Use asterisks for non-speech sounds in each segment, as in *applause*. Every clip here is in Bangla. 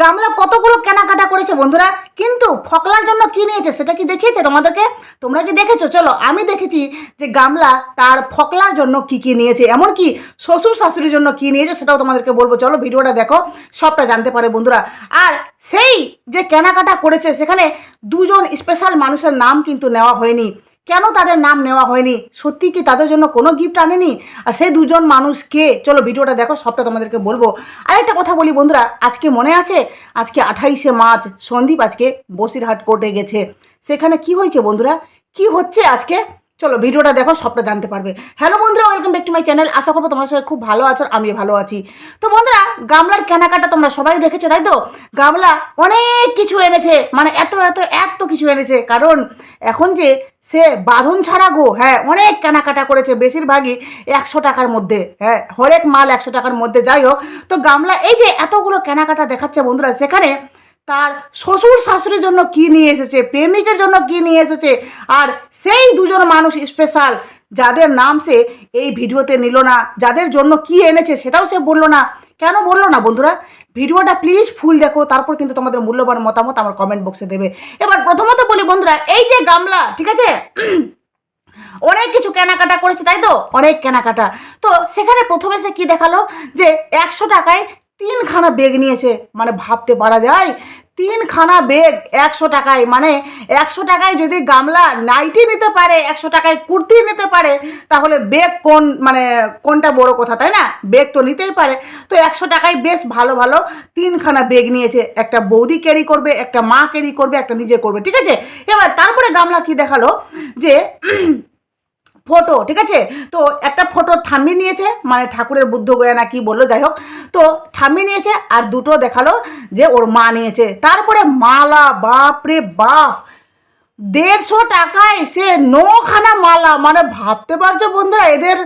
গামলা কতগুলো কেনাকাটা করেছে বন্ধুরা? কিন্তু ফকলার জন্য কি নিয়েছে সেটা কি দেখিয়েছে তোমাদেরকে? তোমরা কি দেখেছ? চলো, আমি দেখেছি যে গামলা তার ফকলার জন্য কি কি নিয়েছে। এমনকি শ্বশুর শাশুড়ির জন্য কি নিয়েছে সেটাও তোমাদেরকে বলব। চলো, ভিডিওটা দেখো, সবটা জানতে পারে বন্ধুরা। আর সেই যে কেনাকাটা করেছে, সেখানে দুজন স্পেশাল মানুষের নাম কিন্তু নেওয়া হয়নি। কেন তাদের নাম নেওয়া হয়নি? সত্যি কি তাদের জন্য কোনো গিফট আনেনি? আর সেই দুজন মানুষ কে চলো ভিডিওটা দেখো, সবটা তোমাদেরকে বলব। আর একটা কথা বলি বন্ধুরা, আজকে মনে আছে? আজকে আঠাইশে মার্চ, সন্দীপ আজকে বসিরহাট কোর্টে গেছে। সেখানে কি হয়েছে বন্ধুরা? কি হচ্ছে আজকে? চলো, ভিডিওটা দেখো, সবটা জানতে পারবে। হ্যালো বন্ধুরা welcome back to my channel আশা করব তোমার সবাই খুব ভালো আছো আমি ভালো আছি। তো বন্ধুরা, গামলার কেনাকাটা তোমরা সবাই দেখেছ, তাই তো? গামলা অনেক কিছু এনেছে মানে এত এত এত কিছু এনেছে। কারণ এখন যে সে বাঁধন ছাড়া গো হ্যাঁ অনেক কেনাকাটা করেছে, বেশিরভাগই একশো টাকার মধ্যে। হ্যাঁ হরেক মাল একশো টাকার মধ্যে। যাই হোক, তো গামলা এই যে এতগুলো কেনাকাটা দেখাচ্ছে বন্ধুরা, সেখানে তার শ্বশুর শাশুড়ির জন্য কি নিয়ে এসেছে, প্রেমিকের জন্য কি নিয়ে এসেছে, আর সেই দুজন মানুষ স্পেশাল যাদের নাম সে এই ভিডিওতে নিল না, যাদের জন্য কি এনেছে সেটাও সে বলল না। কেন বলল না বন্ধুরা? ভিডিওটা প্লিজ ফুল দেখো, তারপর কিন্তু তোমাদের মূল্যবান মতামত আমার কমেন্ট বক্সে দেবে। এবার প্রথমত বলি বন্ধুরা, এই যে গামলা, ঠিক আছে? অনেক কিছু কেনাকাটা করেছে, তাই তো? অনেক কেনাকাটা। তো সেখানে প্রথমে সে কি দেখাল? যে একশো টাকায় তিনখানা বেগ নিয়েছে মানে ভাবতে পারা যায়। তিনখানা বেগ একশো টাকায় মানে একশো টাকায় যদি গামলা নাইটি নিতে পারে, একশো টাকায় কুর্তি নিতে পারে, তাহলে বেগ কোন মানে কোনটা বড় কথা, তাই না? বেগ তো নিতেই পারে। তো একশো টাকায় বেশ ভালো ভালো তিনখানা বেগ নিয়েছে। একটা বৌদি ক্যারি করবে, একটা মা ক্যারি করবে, একটা নিজে করবে, ঠিক আছে? এবার তারপরে গামলা কি দেখাল? যে ফটো, ঠিক আছে? তো একটা ফটো ঠাম্মি নিয়েছে মানে ঠাকুরের বুদ্ধ গয়া না কি বলল, যাই হোক। তো ঠাম্মি নিয়েছে আর দুটো দেখাল যে ওর মা নিয়েছে। তারপরে মালা, বাপরে বাপ! দেড়শো টাকায় সে নখানা মালা মানে ভাবতে পারছ বন্ধুরা, এদের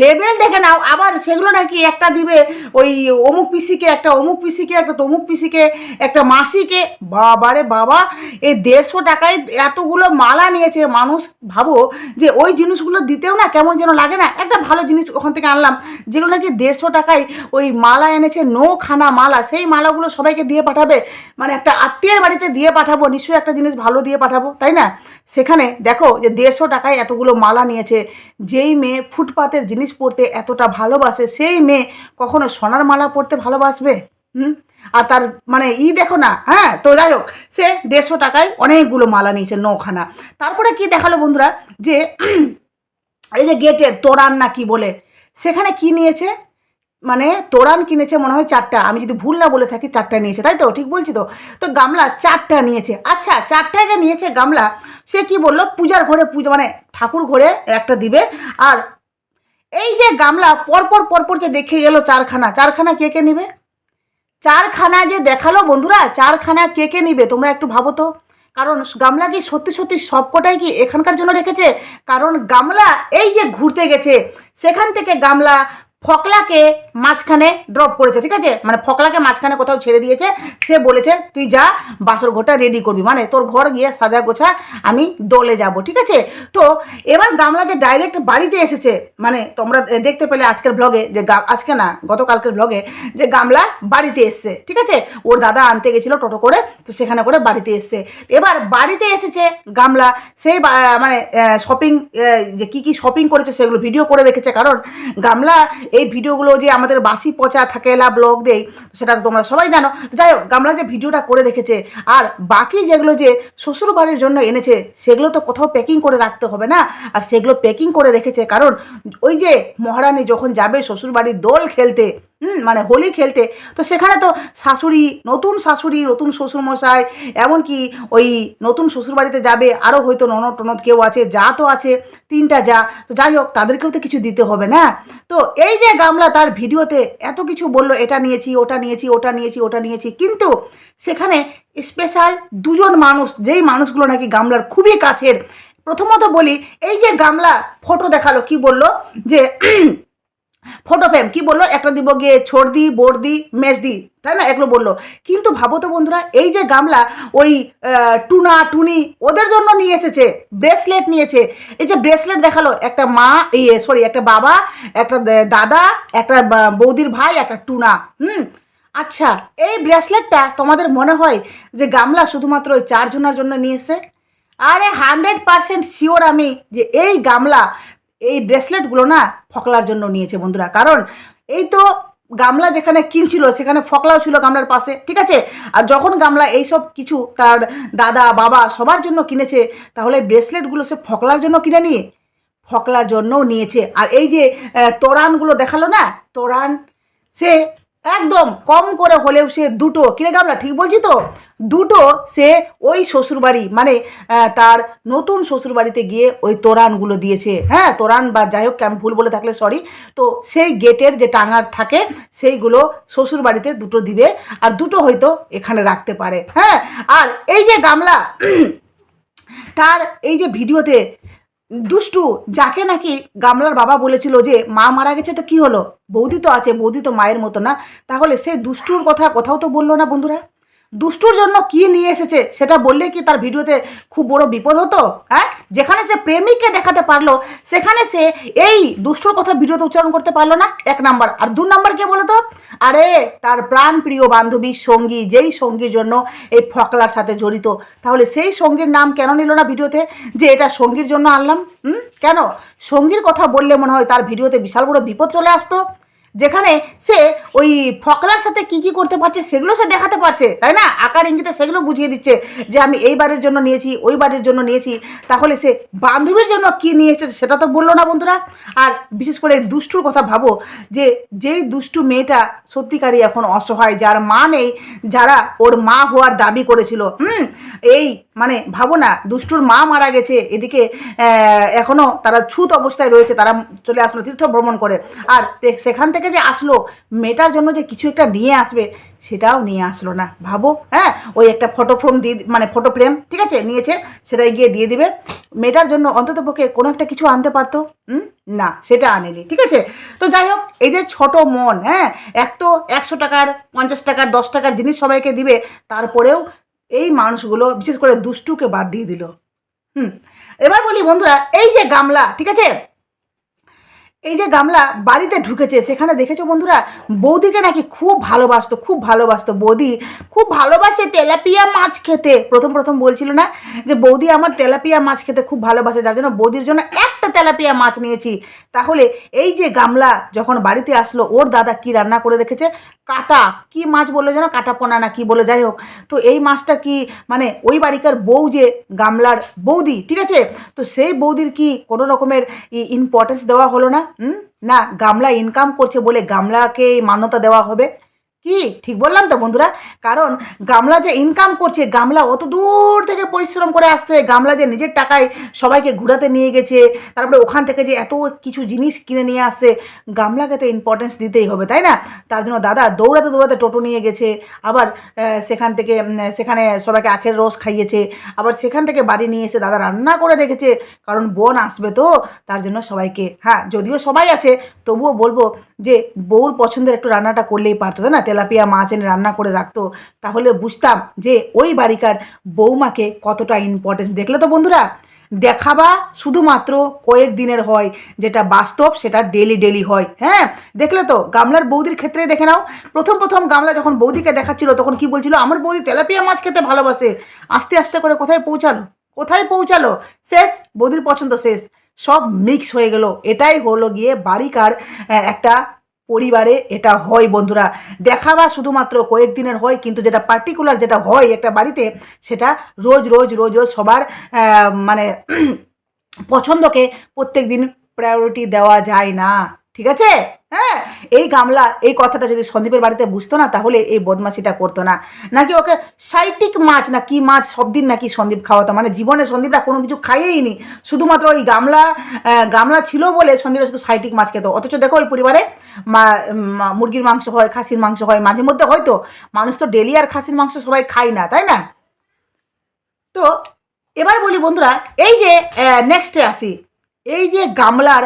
লেভেল দেখে নাও। আবার সেগুলো নাকি একটা দিবে ওই অমুক পিসিকে, একটা অমুক পিসিকে, একটা তমুক পিসিকে, একটা মাসিকে। বাবারে বাবা, এই দেড়শো টাকায় এতগুলো মালা নিয়েছে। মানুষ ভাবো যে ওই জিনিসগুলো দিতেও না কেমন যেন লাগে না। একটা ভালো জিনিস ওখান থেকে আনলাম, যেগুলো নাকি দেড়শো টাকায় ওই মালা এনেছে, নখানা মালা। সেই মালাগুলো সবাইকে দিয়ে পাঠাবে। মানে একটা আত্মীয়ের বাড়িতে দিয়ে পাঠাবো, নিশ্চয়ই একটা জিনিস ভালো দিয়ে পাঠাবো, তাই না? সেখানে দেখো যে দেড়শো টাকায় এতগুলো মালা নিয়েছে। যেই মেয়ে ফুটপাতের জিনিস পরতে এতটা ভালোবাসে, সেই মেয়ে কখনো সোনার মালা পরতে ভালোবাসবে? হুম? আর তার মানে ই দেখো না হ্যাঁ তো যাই হোক, সে দেড়শো টাকায় অনেকগুলো মালা নিয়েছে নখানা। তারপরে কি দেখাল বন্ধুরা? যে এই যে গেটের তোরান না কি বলে, সেখানে কি নিয়েছে? মানে তোরান কিনেছে মনে হয় চারটা। আমি যদি ভুল না বলে থাকি, চারটা নিয়েছে, তাই তো? ঠিক বলছি তো? তো গামলা চারটা নিয়েছে। আচ্ছা চারটায় যে নিয়েছে গামলা, সে কি বলল? পূজার ঘরে পূজা মানে ঠাকুর ঘরে একটা দিবে। আর এই যে গামলা, পরপর পরপর যে দেখে গেল চারখানা চারখানা কে কে নিবে? চারখানা যে দেখাল বন্ধুরা, চারখানা কে কে নিবে? তোমরা একটু ভাবো তো। কারণ গামলা কি সত্যি সত্যি সবকটাই কি এখানকার জন্য রেখেছে? কারণ গামলা এই যে ঘুরতে গেছে, সেখান থেকে গামলা ফকলাকে মাঝখানে ড্রপ করেছে, ঠিক আছে? মানে ফকলাকে মাঝখানে কোথাও ছেড়ে দিয়েছে, সে বলেছে, তুই যা, বাসর ঘরটা রেডি করবি। মানে তোর ঘর গিয়ে সাজা গোছা, আমি দোলে যাব, ঠিক আছে? তো এবার গামলা যে ডাইরেক্ট বাড়িতে এসেছে মানে তোমরা দেখতে পেলে আজকের ব্লগে যে আজকে না, গতকালকের ব্লগে যে গামলা বাড়িতে এসছে, ঠিক আছে? ওর দাদা আনতে গেছিল টোটো করে, তো সেখানে করে বাড়িতে এসছে। এবার বাড়িতে এসেছে গামলা সেই মানে শপিং যে কি কি শপিং করেছে সেগুলো ভিডিও করে রেখেছে। কারণ গামলা এই ভিডিওগুলো যে আমাদের বাসি পচা থাকে থাকেলা ব্লগ দেই, সেটা তো তোমরা সবাই জানো। যাই হোক, গামলা যে ভিডিওটা করে রেখেছে, আর বাকি যেগুলো যে শ্বশুর বাড়ির জন্য এনেছে, সেগুলো তো কোথাও প্যাকিং করে রাখতে হবে না। আর সেগুলো প্যাকিং করে রেখেছে কারণ ওই যে মহারানী যখন যাবে শ্বশুর বাড়ির দোল খেলতে হুম মানে হোলি খেলতে। তো সেখানে তো শাশুড়ি, নতুন শাশুড়ি, নতুন শ্বশুরমশাই, এমনকি ওই নতুন শ্বশুরবাড়িতে যাবে আরও হয়তো ননদ টনদ কেউ আছে, যা তো আছে, তিনটা যা। তো যাই হোক, তাদেরকেও তো কিছু দিতে হবে না। তো এই যে গামলা তার ভিডিওতে এত কিছু বলল, এটা নিয়েছি, ওটা নিয়েছি ওটা নিয়েছি ওটা নিয়েছি। কিন্তু সেখানে স্পেশাল দুজন মানুষ, যেই মানুষগুলো নাকি গামলার খুবই কাছের, প্রথমত বলি, এই যে গামলা ফটো দেখাল, কি বলল? যে ফটো ফ্রেম কি বলল? একটা দিব গিয়ে ছর্দি, বর্দি, মেজদি, তাই না? এগুলো বলল। কিন্তু ভাবো তো বন্ধুরা, এই যে গামলা, ওই টুনা, টুনি, ওদের জন্য নিয়ে এসেছে ব্রেসলেট নিয়েছে এই যে ব্রেসলেট দেখাল, একটা মা ইয়ে সরি একটা বাবা, একটা দাদা, একটা বৌদির ভাই, একটা টুনা, হুম? আচ্ছা এই ব্রেসলেটটা তোমাদের মনে হয় যে গামলা শুধুমাত্র ওই চারজনের জন্য নিয়ে এসে আরে হান্ড্রেড পারসেন্ট শিওর আমি যে এই গামলা এই ব্রেসলেটগুলো না ফকলার জন্য নিয়েছে বন্ধুরা। কারণ এই তো গামলা যেখানে কিনছিল, সেখানে ফকলাও ছিল গামলার পাশে, ঠিক আছে? আর যখন গামলা এইসব কিছু তার দাদা, বাবা সবার জন্য কিনেছে, তাহলে ব্রেসলেটগুলো সে ফকলার জন্য কিনে নিয়ে, ফকলার জন্যও নিয়েছে। আর এই যে তোরানগুলো দেখাল না? তোরান, সে একদম কম করে হলেও সে দুটো কিনে গামলা, ঠিক বলছি তো? দুটো সে ওই শ্বশুরবাড়ি মানে তার নতুন শ্বশুরবাড়িতে গিয়ে ওই তোরানগুলো দিয়েছে। হ্যাঁ তোরান বা যাই হোক, আমি ভুল বলে থাকলে সরি তো সেই গেটের যে টাঙার থাকে, সেইগুলো শ্বশুরবাড়িতে দুটো দিবে আর দুটো হয়তো এখানে রাখতে পারে। হ্যাঁ আর এই যে গামলা, তার এই যে ভিডিওতে দুষ্টু, যাকে নাকি গামলার বাবা বলেছিল যে মা মারা গেছে, তো কি হলো? বৌদি তো আছে, বৌদি তো মায়ের মতো না। তাহলে সে দুষ্টুর কথা কোথাও তো বলল না বন্ধুরা। দুষ্টুর জন্য কি নিয়ে এসেছে সেটা বললে কি তার ভিডিওতে খুব বড় বিপদ হতো? হ্যাঁ? যেখানে সে প্রেমিককে দেখাতে পারল, সেখানে সে এই দুষ্টুর কথা ভিডিওতে উচ্চারণ করতে পারল না। এক নাম্বার। আর দু নাম্বার কে বলো তো আরে, তার প্রাণ প্রিয় বান্ধবী সঙ্গী, যেই সঙ্গীর জন্য এই ফকলার সাথে জড়িত। তাহলে সেই সঙ্গীর নাম কেন নিল না ভিডিওতে? যে এটা সঙ্গীর জন্য আনলাম, হুম? কেন? সঙ্গীর কথা বললে মনে হয় তার ভিডিওতে বিশাল বড় বিপদ চলে আসতো। যেখানে সে ওই ফকলার সাথে কি কি করতে পারছে সেগুলো সে দেখাতে পারছে তাই না? আকার ইঙ্গিতে সেগুলো বুঝিয়ে দিচ্ছে যে আমি এই বাড়ির জন্য নিয়েছি ওই বাড়ির জন্য নিয়েছি। তাহলে সে বান্ধবীর জন্য কি নিয়ে এসেছে সেটা তো বলল না বন্ধুরা। আর বিশেষ করে দুষ্টুর কথা ভাবো যে যেই দুষ্টু মেয়েটা সত্যিকারই এখন অসহায় যার মা নেই যারা ওর মা হওয়ার দাবি করেছিল হুম? এই মানে ভাবো না দুষ্টুর মা মারা গেছে এদিকে আহ, এখনও তারা ছুত অবস্থায় রয়েছে তারা চলে আসলো তীর্থ ভ্রমণ করে। আর সেখান থেকে যে আসলো, মেয়েটার জন্য যে কিছু একটা নিয়ে আসবে, সেটাও নিয়ে আসলো না। ভাবো হ্যাঁ? ওই একটা ফটো ফ্রেম দিয়ে মানে ফটো ফ্রেম ঠিক আছে? নিয়েছে, সেটাই গিয়ে দিয়ে দিবে। মেয়েটার জন্য অন্তত পক্ষে কোনো একটা কিছু আনতে পারতো? না, সেটা আনেনি, ঠিক আছে? তো যাই হোক, এই যে ছোট মন হ্যাঁ? এক তো একশো টাকার, পঞ্চাশ টাকার, দশ টাকার জিনিস সবাইকে দিবে, তারপরেও এই মানুষগুলো বিশেষ করে দুষ্টুকে বাদ দিয়ে দিল। হুম? এবার বলি বন্ধুরা, এই যে গামলা, ঠিক আছে? এই যে গামলা বাড়িতে ঢুকেছে, সেখানে দেখেছ বন্ধুরা? বৌদিকে নাকি খুব ভালোবাসতো খুব ভালোবাসতো। বৌদি খুব ভালোবাসে তেলাপিয়া মাছ খেতে। প্রথম প্রথম বলছিল না যে, বৌদি আমার তেলাপিয়া মাছ খেতে খুব ভালোবাসে, যার জন্য বৌদির জন্য একটা তেলাপিয়া মাছ নিয়েছি। তাহলে এই যে গামলা যখন বাড়িতে আসলো, ওর দাদা কি রান্না করে রেখেছে? কাটা। কি মাছ বলল যেন? কাটা পোনা না কি বলে? যাই হোক। তো এই মাছটা কি মানে ওই বাড়িকার বউ যে গামলার বৌদি, ঠিক আছে? তো সেই বৌদির কি কোনো রকমের ইম্পর্টেন্স দেওয়া হলো না? না, গামলা ইনকাম করছে বলে গামলাকে মান্যতা দেওয়া হবে? কি? ঠিক বললাম তো বন্ধুরা? কারণ গামলা যে ইনকাম করছে, গামলা অত দূর থেকে পরিশ্রম করে আসছে। গামলা যে নিজের টাকায় সবাইকে ঘুরাতে নিয়ে গেছে, তারপরে ওখান থেকে যে এত কিছু জিনিস কিনে নিয়ে আসছে, গামলাকে তো ইম্পর্টেন্স দিতেই হবে, তাই না? তার জন্য দাদা দৌড়াতে দৌড়াতে টোটো নিয়ে গেছে, আবার সেখান থেকে সেখানে সবাইকে আখের রস খাইয়েছে, আবার সেখান থেকে বাড়ি নিয়ে এসে দাদা রান্না করে রেখেছে, কারণ বোন আসবে তো, তার জন্য সবাইকে হ্যাঁ যদিও সবাই আছে, তবুও বলব যে বউর পছন্দের একটু রান্নাটা করলেই পারতো, তাই না? তেলাপিয়া মাছ এনে রান্না করে রাখতো, তাহলে বুঝতাম যে ওই বাড়িকার বৌমাকে কতটা ইম্পর্টেন্স দেখলে তো বন্ধুরা, দেখাবা শুধুমাত্র কয়েক দিনের হয়, যেটা বাস্তব সেটা ডেলি ডেলি হয় হ্যাঁ? দেখলে তো, গামলার বৌদির ক্ষেত্রে দেখে নাও, প্রথম প্রথম গামলা যখন বৌদিকে দেখাচ্ছিল, তখন কি বলছিল, আমার বৌদি তেলাপিয়া মাছ খেতে ভালোবাসে। আস্তে আস্তে করে কোথায় পৌঁছালো? কোথায় পৌঁছালো? শেষ, বৌদির পছন্দ শেষ। সব মিক্স হয়ে গেল। এটাই হলো গিয়ে বাড়িকার একটা পরিবারে এটা হয়, বন্ধুরা। দেখাবা শুধুমাত্র কয়েকদিনের হয়, কিন্তু যেটা পার্টিকুলার যেটা হয় একটা বাড়িতে, সেটা রোজ রোজ রোজ রোজ সবার মানে *clears throat* পছন্দকে প্রত্যেক দিন প্রায়োরিটি দেওয়া যায় না। ঠিক আছে? হ্যাঁ এই গামলা, এই কথাটা যদি সন্দীপের বাড়িতে বুঝতো না, তাহলে এই বদমাশিটা করতো না। নাকি ওকে সাইটিক মাছ না কি মাছ সব দিন নাকি সন্দীপ খাওয়াতো? মানে জীবনে সন্দীপরা কোনো কিছু খাইয়েই নি। শুধুমাত্র ওই গামলা গামলা ছিল বলে সন্দীপরা শুধু সাইটিক মাছ খেত। অথচ দেখো ওই পরিবারে মুরগির মাংস হয়, খাসির মাংস হয়। মাঝে মধ্যে হয়তো মানুষ তো ডেলি আর খাসির মাংস সবাই খায় না, তাই না? তো এবার বলি বন্ধুরা, এই যে নেক্সটে আসি। এই যে গামলার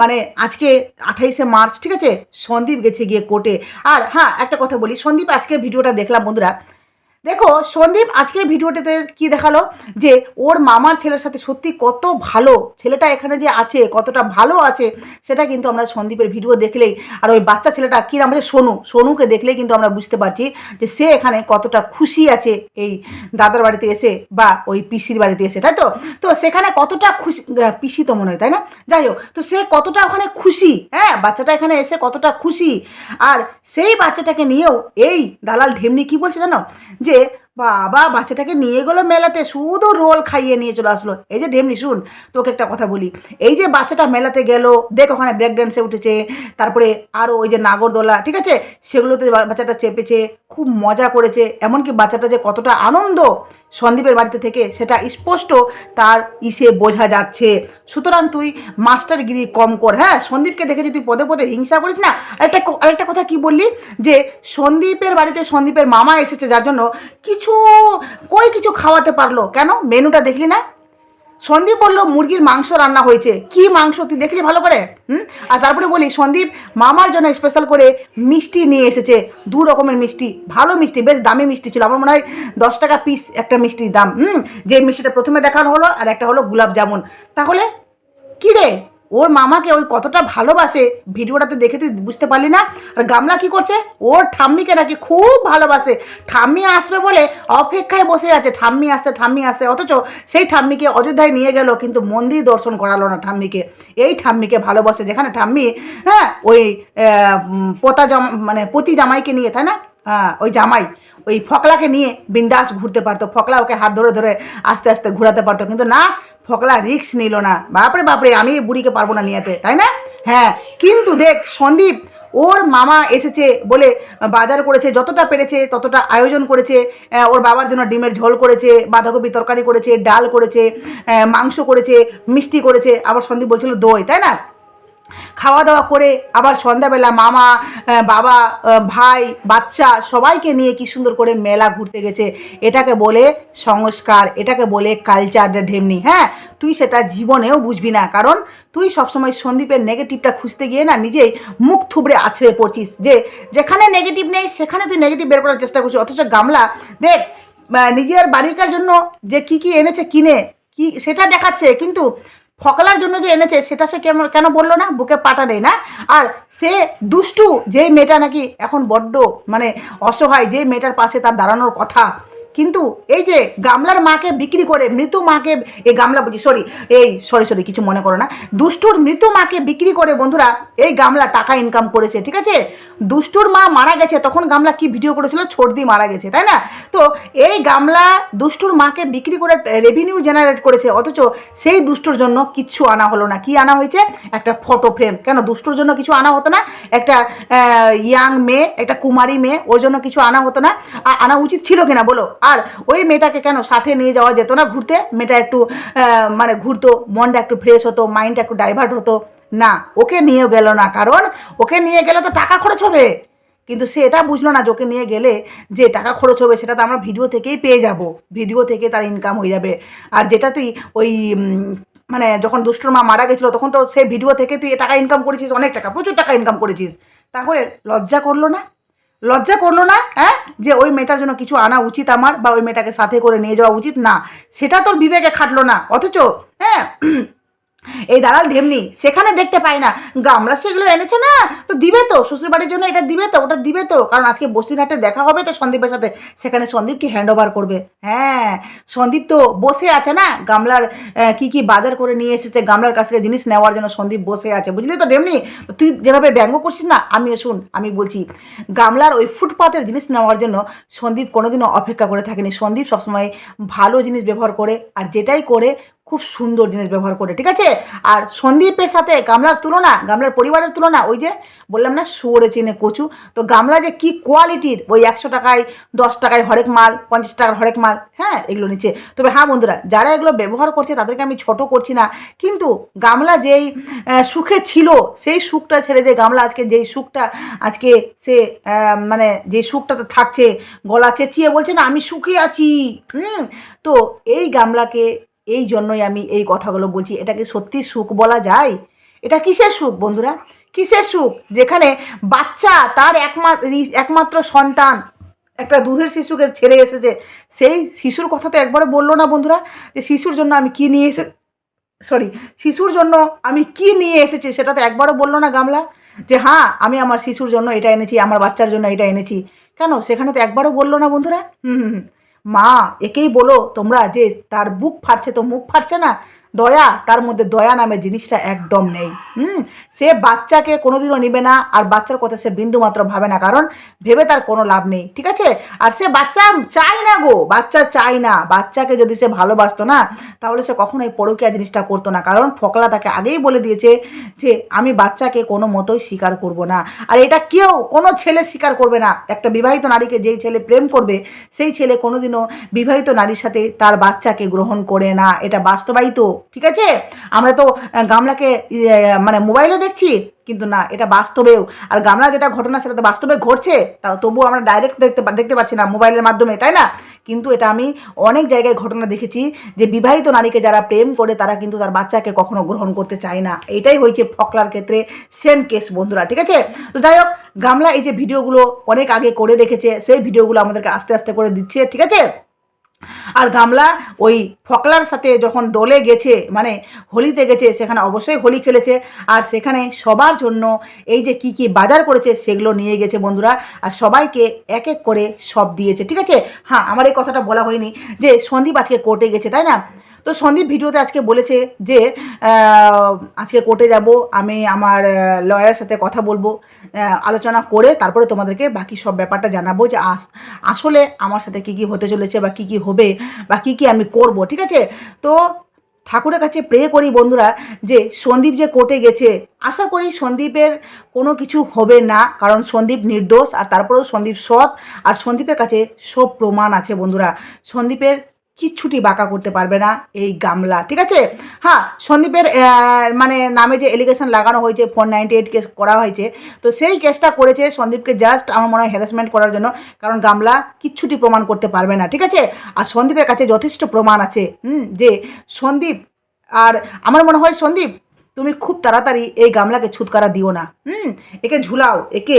মানে আজকে আঠাইশে মার্চ, ঠিক আছে? সন্দীপ গেছে গিয়ে কোর্টে। আর হ্যাঁ একটা কথা বলি, সন্দীপ আজকে ভিডিওটা দেখলাম বন্ধুরা দেখো, সন্দীপ আজকের ভিডিওটাতে কি দেখাল? যে ওর মামার ছেলের সাথে সত্যি কত ভালো ছেলেটা এখানে যে আছে, কতটা ভালো আছে, সেটা কিন্তু আমরা সন্দীপের ভিডিও দেখলেই, আর ওই বাচ্চা ছেলেটা কি নাম আছে সোনু। সোনুকে দেখলেই কিন্তু আমরা বুঝতে পারছি যে সে এখানে কতটা খুশি আছে এই দাদার বাড়িতে এসে বা ওই পিসির বাড়িতে এসে, তাই তো? তো সেখানে কতটা খুশি পিসি তো মনে হয়, তাই না? যাই হোক, তো সে কতটা ওখানে খুশি হ্যাঁ? বাচ্চাটা এখানে এসে কতটা খুশি। আর সেই বাচ্চাটাকে নিয়েও এই দালাল ঢেমনি কি বলছে জানো? যে বাবা বাচ্চাটাকে নিয়ে গেলো মেলাতে, শুধু রোল খাইয়ে নিয়ে চলে আসলো। এই যে ঢেমনি, শুন, তোকে একটা কথা বলি। এই যে বাচ্চাটা মেলাতে গেল, দেখ ওখানে ব্রেক ড্যান্সে উঠেছে, তারপরে আরও ওই যে নাগরদোলা, ঠিক আছে? সেগুলোতে বাচ্চাটা চেপেছে, খুব মজা করেছে, এমনকি বাচ্চাটা যে কতটা আনন্দ সন্দীপের বাড়িতে থেকে সেটা স্পষ্ট তার ইসে বোঝা যাচ্ছে। সুতরাং তুই মাস্টারগিরি কম কর। হ্যাঁ সন্দীপকে দেখে যদি পদে পদে হিংসা করিস না ক- আরেকটা কথা কি বললি? যে সন্দীপের বাড়িতে সন্দীপের মামা এসেছে, যার জন্য কিছু, কই কিছু খাওয়াতে পারল? কেন? মেনুটা দেখলি না? সন্দীপ বলল, মুরগির মাংস রান্না হয়েছে। কি মাংস? তুই দেখলি ভালো করে? হুম? আর তারপরে বলি, সন্দীপ, মামার জন্য স্পেশাল করে মিষ্টি নিয়ে এসেছে, দু রকমের মিষ্টি, ভালো মিষ্টি, বেশ দামি মিষ্টি ছিল, আমার মনে হয় দশ টাকা পিস একটা মিষ্টির দাম। হুম? যে মিষ্টিটা প্রথমে দেখানো হলো, আর একটা হলো গুলাব জামুন। তাহলে কী রে? ওর মামাকে ওই কতটা ভালোবাসে, ভিডিওটাতে দেখে তুই বুঝতে পারলি না? আর গামলা কি করছে? ওর ঠাম্মিকে নাকি খুব ভালোবাসে। ঠাম্মি আসবে বলে অপেক্ষায় বসে আছে। ঠাম্মি আসছে ঠাম্মি আসছে। অথচ সেই ঠাম্মিকে অযোধ্যায় নিয়ে গেল, কিন্তু মন্দির দর্শন করালো না ঠাম্মিকে। এই ঠাম্মিকে ভালোবাসে, যেখানে ঠাম্মি হ্যাঁ ওই পোতা জামা মানে পতি জামাইকে নিয়ে, তাই না? হ্যাঁ ওই জামাই, ওই ফকলাকে নিয়ে বিন্দাস ঘুরতে পারতো। ফকলা ওকে হাত ধরে ধরে আস্তে আস্তে ঘোরাতে পারতো। কিন্তু না, ফকলা রিক্স নিল না। বাপরে বাপরে, আমি বুড়িকে পারব না নিয়েতে, তাই না? হ্যাঁ কিন্তু দেখ, সন্দীপ, ওর মামা এসেছে বলে বাজার করেছে, যতটা পেরেছে, ততটা আয়োজন করেছে। ওর বাবার জন্য ডিমের ঝোল করেছে, বাঁধাকপি তরকারি করেছে, ডাল করেছে মাংস করেছে, মিষ্টি করেছে। আবার সন্দীপ বলছিল দই, তাই না? খাওয়া দাওয়া করে আবার সন্ধ্যাবেলা মামা বাবা ভাই, বাচ্চা সবাইকে নিয়ে কি সুন্দর করে মেলা ঘুরতে গেছে। এটাকে বলে সংস্কার, এটাকে বলে কালচার ঢেমনি। হ্যাঁ তুই সেটা জীবনেও বুঝবি না। কারণ তুই সবসময় সন্দীপের নেগেটিভটা খুঁজতে গিয়ে না নিজেই মুখ থুবড়ে আছড়ে পড়ছিস যে, যেখানে নেগেটিভ নেই, সেখানে তুই নেগেটিভ বের করার চেষ্টা করছিস। অথচ গামলা, দেখ নিজের বাড়িকার জন্য যে কি কি এনেছে, কিনে, কি, সেটা দেখাচ্ছে। কিন্তু ফকলার জন্য যে এনেছে, সেটা সে কেন কেন বলল না? বুকে পাটা নেই না? আর সে দুষ্টু, যেই মেয়েটা নাকি এখন বড্ড মানে অসহায়, যেই মেয়েটার পাশে তার দাঁড়ানোর কথা কিন্তু এই যে গামলার মাকে বিক্রি করে, মৃত মাকে, এই গামলা বলছি সরি এই সরি সরি কিছু মনে করো না। দুষ্টুর মৃত মাকে বিক্রি করে বন্ধুরা, এই গামলা টাকা ইনকাম করেছে, ঠিক আছে? দুষ্টুর মা মারা গেছে, তখন গামলা কি ভিডিও করেছিল? ছোটদি মারা গেছে, তাই না? তো এই গামলা দুষ্টুর মাকে বিক্রি করে রেভিনিউ জেনারেট করেছে, অথচ সেই দুষ্টুর জন্য কিচ্ছু আনা হলো না। কি আনা হয়েছে? একটা ফটো ফ্রেম কেন? দুষ্টুর জন্য কিছু আনা হতো না। একটা ইয়াং মেয়ে, একটা কুমারী মেয়ে, ওর জন্য কিছু আনা হতো না। আনা উচিত ছিল কিনা বলো? আর ওই মেয়েটাকে কেন সাথে নিয়ে যাওয়া যেত না ঘুরতে? মেয়েটা একটু মানে ঘুরতো, মনটা একটু ফ্রেশ হতো মাইন্ডটা একটু ডাইভার্ট হতো। না, ওকে নিয়েও গেল না, কারণ ওকে নিয়ে গেলে তো টাকা খরচ হবে। কিন্তু সে এটা বুঝলো না যে ওকে নিয়ে গেলে যে টাকা খরচ হবে সেটা তো আমরা ভিডিও থেকেই পেয়ে যাব। ভিডিও থেকে তার ইনকাম হয়ে যাবে। আর যেটা তুই ওই মানে যখন দুষ্টুর মা মারা গেছিল, তখন তো সেই ভিডিও থেকে তুই টাকা ইনকাম করেছিস, অনেক টাকা, প্রচুর টাকা ইনকাম করেছিস। তাহলে লজ্জা করল না? লজ্জা করল না হ্যাঁ? যে ওই মেয়েটার জন্য কিছু আনা উচিত আমার বা ওই মেয়েটাকে সাথে করে নিয়ে যাওয়া উচিত? না। সেটা তোর বিবেকে খাটলো না। অথচ হ্যাঁ? এই দালাল ঢেমনি সেখানে দেখতে পাই না। গামলা সেগুলো এনেছে না? তো দিবে তো, শ্বশুরবাড়ির জন্য এটা দিবে তো, ওটা দিবে তো। কারণ আজকে বসিরহাটে দেখা হবে তো সন্দীপের সাথে। সেখানে সন্দীপকে হ্যান্ড ওভার করবে। হ্যাঁ সন্দীপ তো বসে আছে না? গামলার কি কি বাজার করে নিয়ে এসেছে, গামলার কাছ থেকে জিনিস নেওয়ার জন্য সন্দীপ বসে আছে। বুঝলি তো ঢেমনি তুই যেভাবে ব্যঙ্গ করছিস না, আমিও শুন, আমি বলছি, গামলার ওই ফুটপাতের জিনিস নেওয়ার জন্য সন্দীপ কোনোদিনও অপেক্ষা করে থাকেনি। সন্দীপ সবসময় ভালো জিনিস ব্যবহার করে, আর যেটাই করে খুব সুন্দর জিনিস ব্যবহার করে, ঠিক আছে? আর সন্দীপের সাথে গামলার তুলনা, গামলার পরিবারের তুলনা, ওই যে বললাম না, শুয়োরে চেনে কচু। তো গামলা যে কি কোয়ালিটির ওই একশো টাকায়, দশ টাকায় হরেক মাল, পঞ্চাশ টাকার হরেক মাল হ্যাঁ এগুলো নিচ্ছে তবে হ্যাঁ বন্ধুরা, যারা এগুলো ব্যবহার করছে তাদেরকে আমি ছোট করছি না, কিন্তু গামলা যেই সুখে ছিল, সেই সুখটা ছেড়ে যে গামলা আজকে যেই সুখটা, আজকে সে মানে যে সুখটাতে থাকছে, গলা চেঁচিয়ে বলছে, না, আমি সুখে আছি। হুম, তো এই গামলাকে এই জন্যই আমি এই কথাগুলো বলছি। এটাকে সত্যি সুখ বলা যায়? এটা কিসের সুখ বন্ধুরা? কিসের সুখ? যেখানে বাচ্চা তার একমাত্র একমাত্র সন্তান, একটা দুধের শিশুকে ছেড়ে এসেছে। সেই শিশুর কথা তো একবারও বলল না বন্ধুরা যে শিশুর জন্য আমি কি নিয়ে এসে সরি শিশুর জন্য আমি কি নিয়ে এসেছি সেটা তো একবারও বলল না গামলা। যে হ্যাঁ আমি আমার শিশুর জন্য এটা এনেছি, আমার বাচ্চার জন্য এটা এনেছি। কেন? সেখানে তো একবারও বলল না বন্ধুরা। হুম হুম। মা একেই বলো তোমরা যে তার বুক ফাটছে তো মুখ ফাটছে না? দয়া, তার মধ্যে দয়া নামে জিনিসটা একদম নেই। হুম? সে বাচ্চাকে কোনোদিনও নিবে না, আর বাচ্চার কথা সে বিন্দু মাত্র ভাবে না, কারণ ভেবে তার কোনো লাভ নেই, ঠিক আছে? আর সে বাচ্চা চাই না গো, বাচ্চা চাই না। বাচ্চাকে যদি সে ভালোবাসতো না, তাহলে সে কখনোই পরকীয়া জিনিসটা করতো না, কারণ ফকলা তাকে আগেই বলে দিয়েছে যে, আমি বাচ্চাকে কোনো মতোই স্বীকার করব না। আর এটা কেউ, কোনো ছেলে স্বীকার করবে না। একটা বিবাহিত নারীকে যেই ছেলে প্রেম করবে, সেই ছেলে কোনোদিনও বিবাহিত নারীর সাথে তার বাচ্চাকে গ্রহণ করে না। এটা বাস্তবায়িত। ঠিক আছে? আমরা তো গামলাকে ইয়ে, মানে মোবাইলে দেখছি কিন্তু না এটা বাস্তবেও। আর গামলা যেটা ঘটনা সেটা তো বাস্তবে ঘটছে। তাও তবুও আমরা ডাইরেক্ট দেখতে দেখতে পাচ্ছি না মোবাইলের মাধ্যমে তাই না? কিন্তু এটা আমি অনেক জায়গায় ঘটনা দেখেছি যে বিবাহিত নারীকে যারা প্রেম করে তারা কিন্তু তার বাচ্চাকে কখনো গ্রহণ করতে চায় না। এটাই হয়েছে ফকলার ক্ষেত্রে সেম কেস বন্ধুরা ঠিক আছে? তো যাই হোক গামলা এই যে ভিডিওগুলো অনেক আগে করে রেখেছে সেই ভিডিওগুলো আমাদেরকে আস্তে আস্তে করে দিচ্ছে ঠিক আছে? আর গামলা ওই ফকলার সাথে যখন দলে গেছে মানে হোলিতে গেছে, সেখানে অবশ্যই হোলি খেলেছে। আর সেখানে সবার জন্য এই যে কি কি বাজার করেছে, সেগুলো নিয়ে গেছে বন্ধুরা। আর সবাইকে এক এক করে সব দিয়েছে, ঠিক আছে? হ্যাঁ আমার এই কথাটা বলা হয়নি যে সন্দীপ আজকে কোর্টে গেছে, তাই না? তো সন্দীপ ভিডিওতে আজকে বলেছে যে আজকে কোর্টে যাব, আমি আমার লয়ারের সাথে কথা বলব আলোচনা করে তারপরে তোমাদেরকে বাকি সব ব্যাপারটা জানাব যে আস, আসলে আমার সাথে কী কী হতে চলেছে বা কী কী হবে বা কী কী আমি করব, ঠিক আছে? তো ঠাকুরের কাছে প্রে করি বন্ধুরা যে, সন্দীপ যে কোর্টে গেছে, আশা করি সন্দীপের কোনো কিছু হবে না, কারণ সন্দীপ নির্দোষ আর তারপরেও সন্দীপ সৎ, আর সন্দীপের কাছে সব প্রমাণ আছে বন্ধুরা। সন্দীপের কিচ্ছুটি বাঁকা করতে পারবে না এই গামলা, ঠিক আছে? হ্যাঁ সন্দীপের মানে নামে যে এলিগেশন লাগানো হয়েছে ফোর নাইনটি এইট কেস করা হয়েছে, তো সেই কেসটা করেছে সন্দীপকে জাস্ট আমার মনে হয় হ্যারাসমেন্ট করার জন্য, কারণ গামলা কিচ্ছুটি প্রমাণ করতে পারবে না, ঠিক আছে? আর সন্দীপের কাছে যথেষ্ট প্রমাণ আছে, হুম, যে সন্দীপ আর আমার মনে হয় সন্দীপ, তুমি খুব তাড়াতাড়ি এই গামলাকে ছুতকারা দিও না, হুম? একে ঝুলাও, একে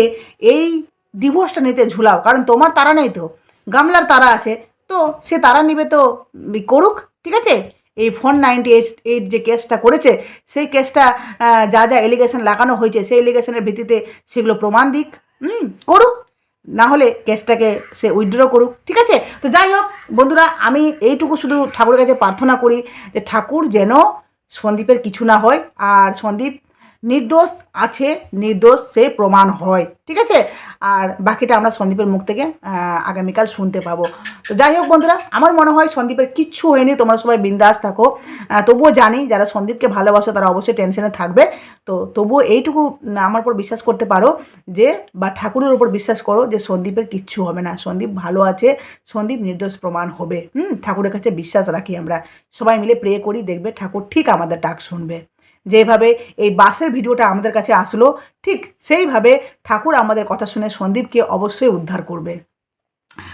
এই ডিভোর্সটা নিতে ঝুলাও, কারণ তোমার তারা নেই তো। গামলার তারা আছে তো সে তারা নিবে তো করুক, ঠিক আছে? এই ফোন নাইনটি এইট এইট যে কেসটা করেছে, সেই কেসটা যা যা এলিগেশন লাগানো হয়েছে, সেই এলিগেশনের ভিত্তিতে সেগুলো প্রমাণ দিক, হুম, করুক। না হলে কেসটাকে সে উইথড্র করুক, ঠিক আছে? তো যাই হোক, বন্ধুরা, আমি এইটুকু শুধু ঠাকুরের কাছে প্রার্থনা করি যে ঠাকুর যেন সন্দীপের কিছু না হয়, আর সন্দীপ নির্দোষ আছে, নির্দোষ সে প্রমাণ হয়, ঠিক আছে? আর বাকিটা আমরা সন্দীপের মুখ থেকে আগামীকাল শুনতে পাবো। তো যাই হোক বন্ধুরা, আমার মনে হয় সন্দীপের কিচ্ছু হয়নি, তোমরা সবাই বিন্দাস থাকো। তবুও জানি যারা সন্দীপকে ভালোবাসো, তারা অবশ্যই টেনশনে থাকবে। তো তবুও এইটুকু আমার উপর বিশ্বাস করতে পারো যে, বা ঠাকুরের উপর বিশ্বাস করো যে সন্দীপের কিচ্ছু হবে না। সন্দীপ ভালো আছে, সন্দীপ নির্দোষ প্রমাণ হবে। হুম, ঠাকুরের কাছে বিশ্বাস রাখি আমরা। সবাই মিলে প্রে করি, দেখবে ঠাকুর ঠিক আমাদের ডাক শুনবে। যেভাবে এই বাসের ভিডিওটা আমাদের কাছে আসলো, ঠিক সেইভাবে ঠাকুর আমাদের কথা শুনে সন্দীপকে অবশ্যই উদ্ধার করবে।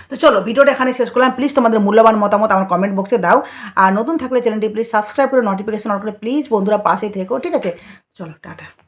তো চলো, ভিডিওটা এখানে শেষ করলাম। প্লিজ তোমাদের মূল্যবান মতামত আমার কমেন্ট বক্সে দাও। আর নতুন থাকলে চ্যানেলটি প্লিজ সাবস্ক্রাইব করে নোটিফিকেশন অন করে প্লিজ বন্ধুরা পাশেই থেকো, ঠিক আছে? চলো, টাটা।